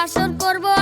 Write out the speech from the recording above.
হাসর করব।